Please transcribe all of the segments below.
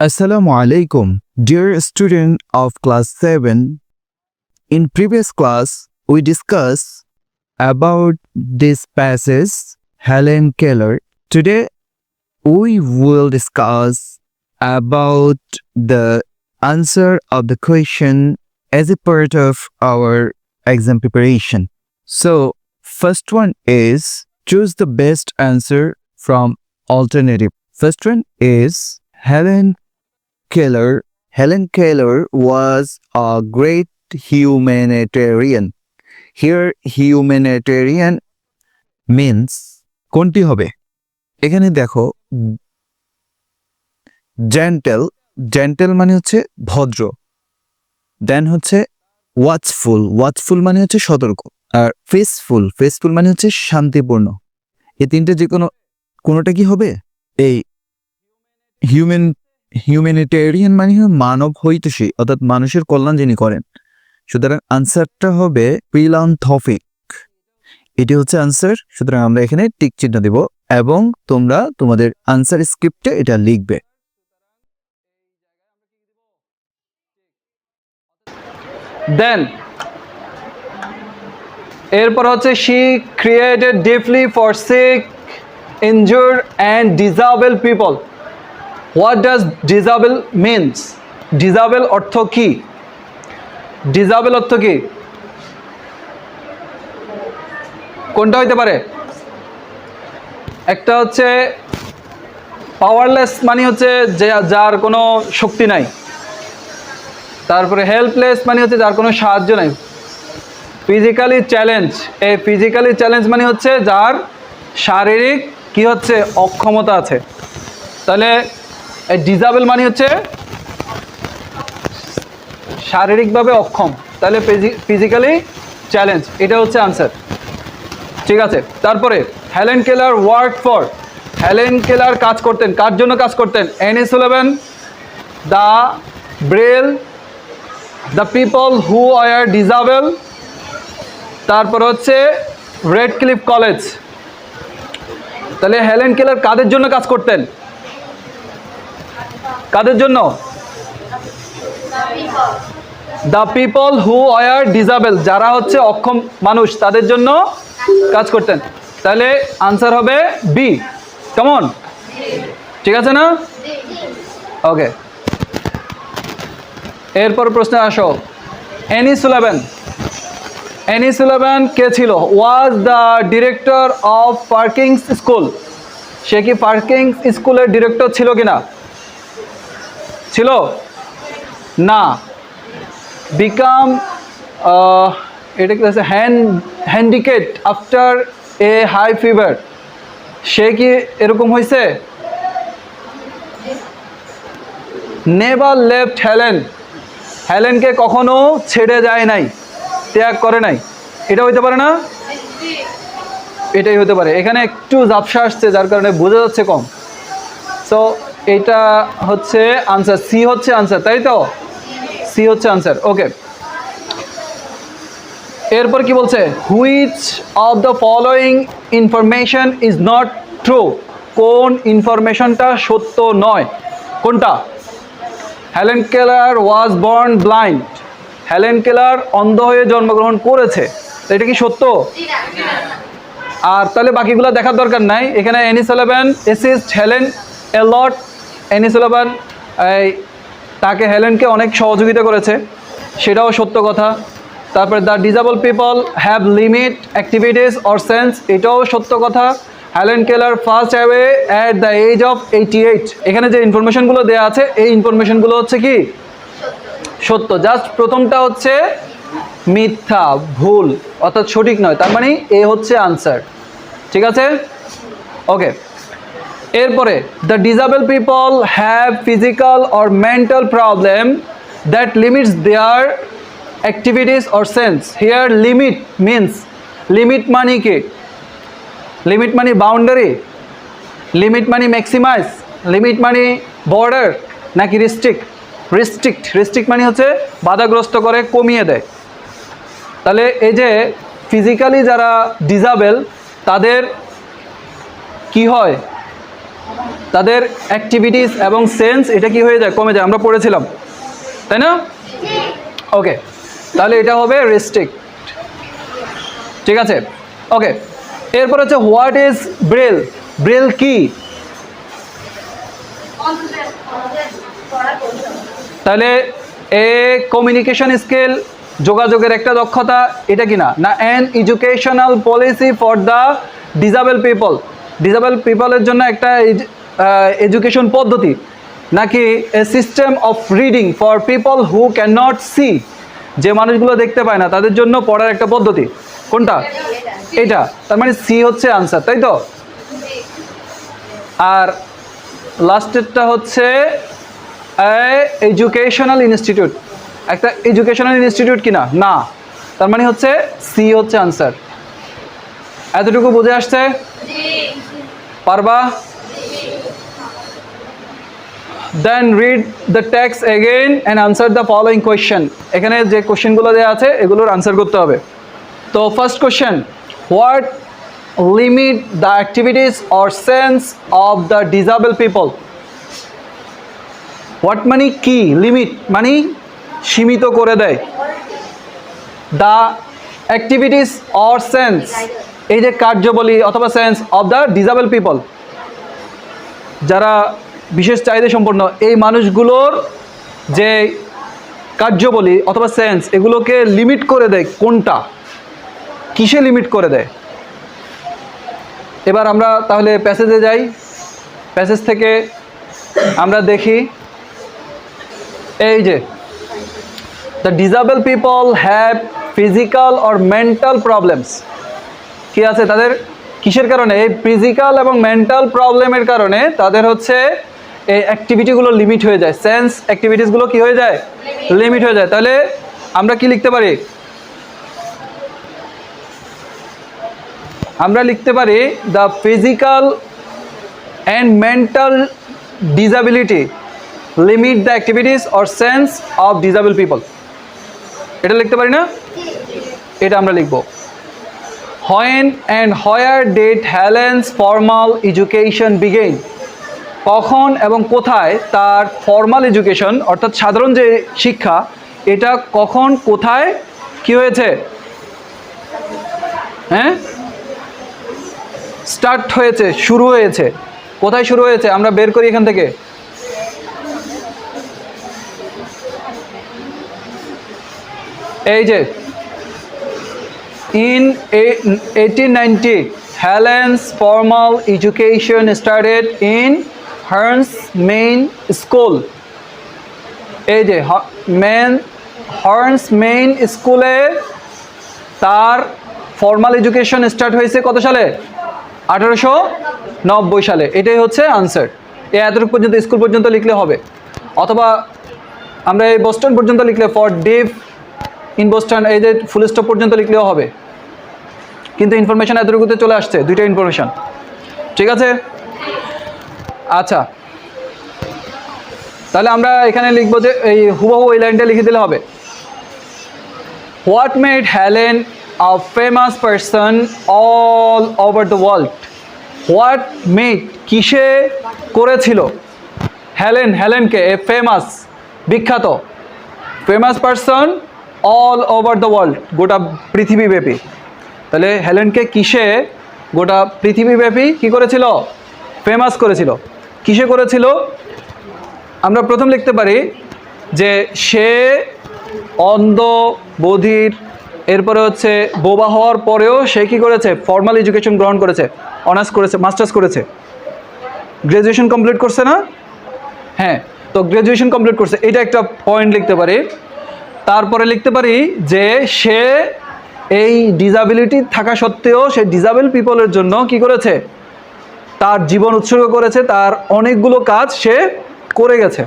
Assalamu alaikum, dear student of class 7. In previous class, we discussed about this passage, Helen Keller. Today, we will discuss about the answer of the question as a part of our exam preparation. So, first one is choose the best answer from alternative. First one is Helen Keller. Helen Keller was a great humanitarian. Here, humanitarian means কোনটি হবে এখানে দেখো gentle gentle মানে হচ্ছে ভদ্র দেন হচ্ছে watchful watchful মানে হচ্ছে সতর্ক আর ফেসফুল ফেসফুল মানে হচ্ছে শান্তিপূর্ণ এই তিনটে যে কোনো কোনোটা কি হবে এই হিউম্যান হিউম্যানিটেরিয়ান মানে মানব হইতেছি অর্থাৎ মানুষের কল্যাণ যিনি করেন। সুতরাং আনসারটা হবে প্রিলান্থফিক এটি হচ্ছে আনসার সুতরাং আমরা এখানে টিক চিহ্ন দেব এবং তোমরা তোমাদের আনসার স্ক্রিপ্টে এটা লিখবে। দেন এরপর হচ্ছে she created deeply for sick injured and disabled people what does disabled means disabled অর্থ কি? ডিজাবেল অর্থ কি? কোনটা হইতে পারে? একটা হচ্ছে পাওয়ারলেস মানে হচ্ছে যে যার কোনো শক্তি নাই। তারপরে হেল্পলেস মানে হচ্ছে যার কোনো সাহায্য নাই। ফিজিক্যালি চ্যালেঞ্জ এই ফিজিক্যালি চ্যালেঞ্জ মানে হচ্ছে যার শারীরিক কি হচ্ছে, অক্ষমতা আছে। তাহলে ডিজাবেল মানে হচ্ছে শারীরিকভাবে অক্ষম। তাহলে ফিজিক্যালি চ্যালেঞ্জ এটা হচ্ছে আনসার ঠিক আছে? তারপরে Helen Keller work for Helen Keller কাজ করতেন, কার জন্য কাজ করতেন? Annie Sullivan the Braille the people who are disabled তারপর হচ্ছে রেড ক্লিফ কলেজ তাহলে হেলেন কেলার কাদের জন্য কাজ করতেন? কাদের জন্য? The people who are disabled যারা হচ্ছে অক্ষম মানুষ, তাদের জন্য কাজ করতেন। তাহলে আনসার হবে বি কেমন? ঠিক আছে না? ওকে এরপর প্রশ্নে আসো। এনি সুলেভেন এনি সুলেভেন কে ছিল? Was the director of Perkins school সে কি পার্কিং স্কুলের ডিরেক্টর ছিল কি না ছিল? না। বিকাম এটা কি আছে? Hand handicapped after a high fever সে কি এরকম হয়েছে নেভার লেফট হেলেন হেলেনকে কখনো ছেড়ে যায় নাই, ত্যাগ করে নাই। এটা হইতে পারে না? এটাই হতে পারে। এখানে একটু জাপসা আসছে, যার কারণে বোঝা যাচ্ছে কম। সো এটা হচ্ছে আনসার সি হচ্ছে আনসার তাই তো? সি হচ্ছে আনসার ওকে এরপর কি বলছে? Which of the following information is not true কোন ইনফরমেশনটা সত্য নয়? কোনটা? Helen Keller was born blind Helen Keller অন্ধ হয়ে জন্মগ্রহণ করেছে। তো এটা কি সত্য? আর তাহলে বাকিগুলো দেখার দরকার নাই। এখানে Annie Sullivan assist Helen a lot Annie Sullivan এই তাকে হেলেনকে অনেক সহযোগিতা করেছে, সেটাও সত্য কথা। তারপরে the disabled people have limit activities or sense এটাও সত্য কথা। Helen Keller first away at the age of eighty eight এখানে যে ইনফরমেশনগুলো দেওয়া আছে, এই ইনফরমেশনগুলো হচ্ছে কি? সত্য। জাস্ট প্রথমটা হচ্ছে মিথ্যা, ভুল, অর্থাৎ সঠিক নয়। তার মানে এ হচ্ছে আনসার ঠিক আছে? ওকে এরপরে the disabled people have physical or mental problem that limits their activities or sense here limit means limit মানি কি? লিমিট মানি বাউন্ডারি লিমিট মানি ম্যাক্সিমাইজ লিমিট মানি বর্ডার নাকি রিস্ট্রিক্ট রিস্ট্রিক্ট রিস্ট্রিক্ট মানে হচ্ছে, বাধাগ্রস্ত করে, কমিয়ে দেয়। তাহলে এই যে ফিজিক্যালি যারা ডিজাবেল তাদের কি হয়? তাদের অ্যাক্টিভিটিস এবং সেন্স এটা কি হয়ে যায়? কমে যায়। আমরা পড়েছিলাম। তাই না? ওকে তাহলে এটা হবে রেস্ট্রিক্ট ঠিক আছে? ওকে এরপর হচ্ছে হোয়াট ইজ ব্রেল ব্রেল কি? তাহলে এ কমিউনিকেশন স্কিল যোগাযোগের একটা দক্ষতা, এটা কি না? না an educational policy for the disabled people disabled পিপলের জন্য একটা এডুকেশন পদ্ধতি নাকি a system of reading for people who can not see যে মানুষগুলো দেখতে পায় না তাদের জন্য পড়ার একটা পদ্ধতি। কোনটা? এটা। তার মানে সি হচ্ছে আনসার তাই তো? আর লাস্টেরটা হচ্ছে এডুকেশনাল ইনস্টিটিউট একটা এডুকেশনাল ইনস্টিটিউট কিনা? না। তার মানে হচ্ছে সি হচ্ছে আনসার এতটুকু বুঝে আসছে? পারবা? Then read the text again and answer the following question এখানে যে কোশ্চেনগুলো দেওয়া আছে, এগুলোর আনসার করতে হবে। তো first question what limit the activities or sense of the disabled people what মানে কি লিমিট মানে সীমিত করে দেয়? দ্য অ্যাক্টিভিটিস অর সেন্স এই যে কার্যবলী অথবা sense of the disabled people যারা বিশেষ চাহিদা সম্পন্ন এই মানুষগুলোর যে কার্যবলী অথবা সেন্স এগুলোকে লিমিট করে দেয় কোনটা? কিসে লিমিট করে দেয়? এবার আমরা তাহলে প্যাসেজে যাই। প্যাসেজ থেকে আমরা দেখি, এই যে the disabled people have physical or mental problems কি আছে তাদের? কিসের কারণে? এই ফিজিক্যাল এবং মেন্টাল প্রবলেমের কারণে তাদের হচ্ছে এই অ্যাক্টিভিটিগুলো লিমিট হয়ে যায়। সেন্স অ্যাক্টিভিটিসগুলো কি হয়ে যায়? লিমিট হয়ে যায়। তাহলে আমরা কি লিখতে পারি? আমরা লিখতে পারি the physical and mental disability limit the activities or sense of disabled people এটা লিখতে পারি না? এটা আমরা লিখব। When and where did Helen's formal education begin কখন এবং কোথায় তার ফর্মাল এডুকেশন অর্থাৎ সাধারণ যে শিক্ষা, এটা কখন, কোথায়, কি হয়েছে? হ্যাঁ? স্টার্ট হয়েছে, শুরু হয়েছে। কোথায় শুরু হয়েছে? আমরা বের করি এখান থেকে। এই যে in eighteen ninety Helen's formal education started in Horace Mann school এই যে মেন হর্নস মেইন স্কুলে তার ফর্মাল এডুকেশন স্টার্ট হয়েছে কত সালে? আঠারোশো নব্বই সালে। এটাই হচ্ছে আনসার এই এতটুকু পর্যন্ত স্কুল পর্যন্ত লিখলে হবে। অথবা আমরা এই বোস্টন পর্যন্ত লিখলে ফর ডিভ ইন বোস্টন এই যে ফুল স্টপ পর্যন্ত লিখলেও হবে। কিন্তু ইনফরমেশন এতটুকুতে চলে আসছে, দুইটা ইনফরমেশন ঠিক আছে? আচ্ছা। তাহলে আমরা এখানে লিখব যে এই হুবহু এই লাইনটা লিখে দিলে হবে। What made Helen a famous person all over the world what made কিসে করেছিল? হ্যালেন হ্যালেনকে এ ফেমাস বিখ্যাত। Famous person all over the world গোটা পৃথিবীব্যাপী। তাহলে হেলেনকে কিসে গোটা পৃথিবীব্যাপী কি করেছিল? ফেমাস করেছিল। কিসে করেছিল? আমরা প্রথম লিখতে পারি যে সে অন্ধ বধির এরপরে হচ্ছে বোবা হওয়ার পরেও সে কী করেছে? ফর্মাল এডুকেশন গ্রহণ করেছে অনার্স করেছে মাস্টার্স করেছে। গ্র্যাজুয়েশন কমপ্লিট করছে না? হ্যাঁ তো গ্র্যাজুয়েশন কমপ্লিট করছে। এটা একটা পয়েন্ট লিখতে পারি। তারপরে লিখতে পারি যে সে এই ডিজাবিলিটি থাকা সত্ত্বেও সে ডিজাবেল পিপলের জন্য কি করেছে? তার জীবন উৎসর্গ করেছে তার অনেকগুলো কাজ সে করে গেছে।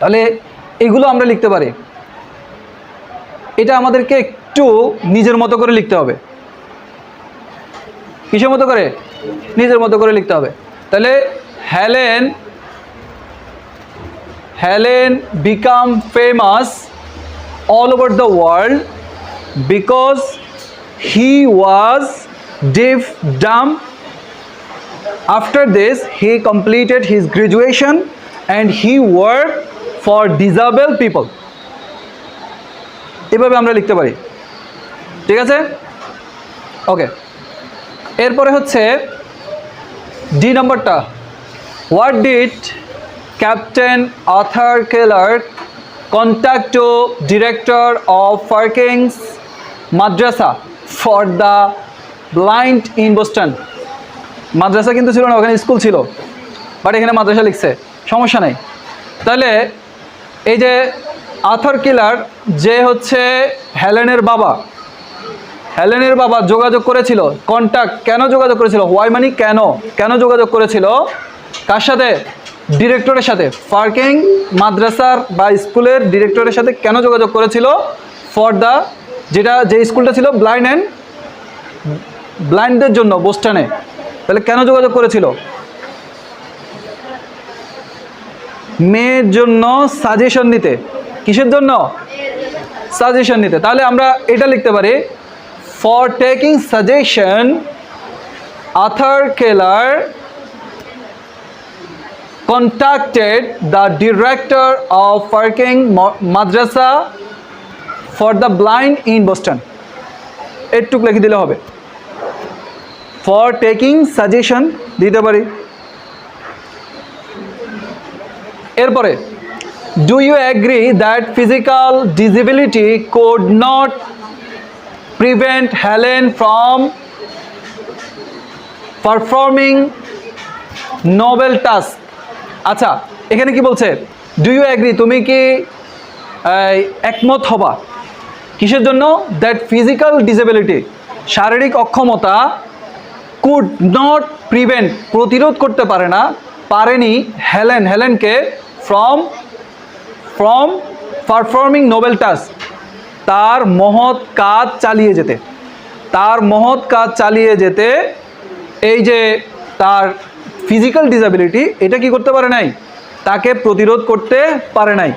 তাহলে এগুলো আমরা লিখতে পারি। এটা আমাদেরকে একটু নিজের মতো করে লিখতে হবে। কিসের মতো করে? নিজের মতো করে লিখতে হবে। তাহলে Helen Helen become famous all over the world because he was deaf, dumb After this, he completed his graduation and he worked for disabled people. এভাবে আমরা লিখতে পারি। ঠিক আছে? ওকে এরপরে হচ্ছে ডি নাম্বারটা। What did Captain Arthur Keller contact director of Perkins Madrasa for the blind in Boston মাদ্রাসা কিন্তু ছিল না, ওখানে স্কুল ছিল। বাট এখানে মাদ্রাসা লিখছে, সমস্যা নেই। তাহলে এই যে আথার কিলার, যে হচ্ছে হেলেনের বাবা হেলেনের বাবা যোগাযোগ করেছিল কন্ট্যাক্ট কেন যোগাযোগ করেছিল? হোয়াই মানি কেন? কেন যোগাযোগ করেছিল? কার সাথে? ডিরেক্টরের সাথে। ফার্কিং মাদ্রাসার বা স্কুলের ডিরেক্টরের সাথে কেন যোগাযোগ করেছিল? ফর দ্য যেটা, যে স্কুলটা ছিল ব্লাইন্ড অ্যান্ড ব্লাইন্ডদের জন্য বোস্টানে তাহলে কেন যোগাযোগ করেছিল? মেয়ের জন্য সাজেশন নিতে। কিসের জন্য? সাজেশন নিতে। তাহলে আমরা এটা লিখতে পারি for taking suggestion Arthur Keller the director of working Mo- madrasa for the blind in Boston. এটুক লিখে দিলে হবে। ফর টেকিং সাজেশন দিতে পারি? এরপরে do you agree that physical disability could not prevent Helen from performing noble task আচ্ছা এখানে কি বলছে? ডু ইউ অ্যাগ্রি তুমি কি একমত হবা? কিসের জন্য? দ্যাট ফিজিক্যাল ডিসেবিলিটি শারীরিক অক্ষমতা কুড নট প্রিভেন্ট প্রতিরোধ করতে পারে না, পারেনি Helen, হেলেনকে from from performing noble task তার মহৎ কাজ চালিয়ে যেতে, তার মহৎ কাজ চালিয়ে যেতে, এই যে তার ফিজিক্যাল ডিসাবিলিটি এটা কি করতে পারে নাই? তাকে প্রতিরোধ করতে পারে নাই।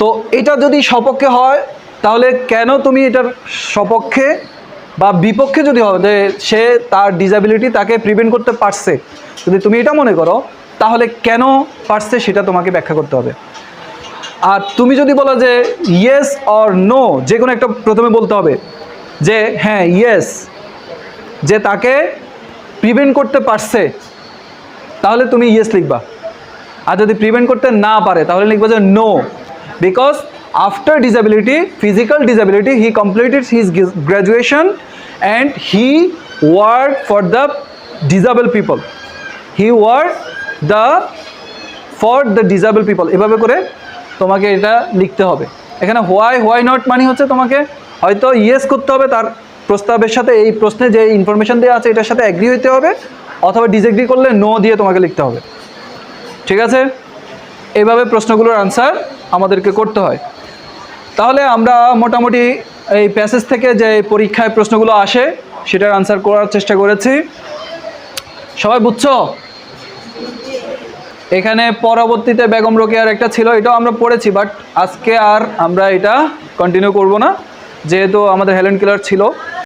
তো এটা যদি সপক্ষে হয়, তাহলে কেন তুমি এটার সপক্ষে বা বিপক্ষে যদি হয় যে সে তার ডিসেবিলিটি তাকে প্রিভেন্ট করতে পারছে, যদি তুমি এটা মনে করো, তাহলে কেন পারছে সেটা তোমাকে ব্যাখ্যা করতে হবে। আর তুমি যদি বলো যে ইয়েস অর নো যে কোনো একটা প্রথমে বলতে হবে যে হ্যাঁ ইয়েস যে তাকে প্রিভেন্ট করতে পারছে, তাহলে তুমি ইয়েস লিখবা। আর যদি প্রিভেন্ট করতে না পারে, তাহলে লিখবা যে no because after disability physical disability he completed his graduation and he work for the disabled people he work the for the disabled people এভাবে করে তোমাকে এটা লিখতে হবে। এখানে হোয়াই হোয়াই নট মানে হচ্ছে তোমাকে হয়তো ইয়েস করতে হবে, তার প্রস্তাবের সাথে এই প্রশ্নে যে ইনফরমেশন দেওয়া আছে, এটার সাথে অ্যাগ্রি হতে হবে, অথবা ডিসএগ্রি করলে নো দিয়ে তোমাকে লিখতে হবে। ঠিক আছে? এইভাবে প্রশ্নগুলোর আনসার আমাদেরকে করতে হয়। তাহলে আমরা মোটামুটি এই প্যাসেজ থেকে যে পরীক্ষায় প্রশ্নগুলো আসে, সেটার আনসার করার চেষ্টা করেছি। সবাই বুঝছ? এখানে পরবর্তীতে বেগম রোকেয়ার একটা ছিল, এটাও আমরা পড়েছি বাট আজকে আর আমরা এটা কন্টিনিউ করব না, যেহেতু আমাদের হেলেন কিলার ছিল।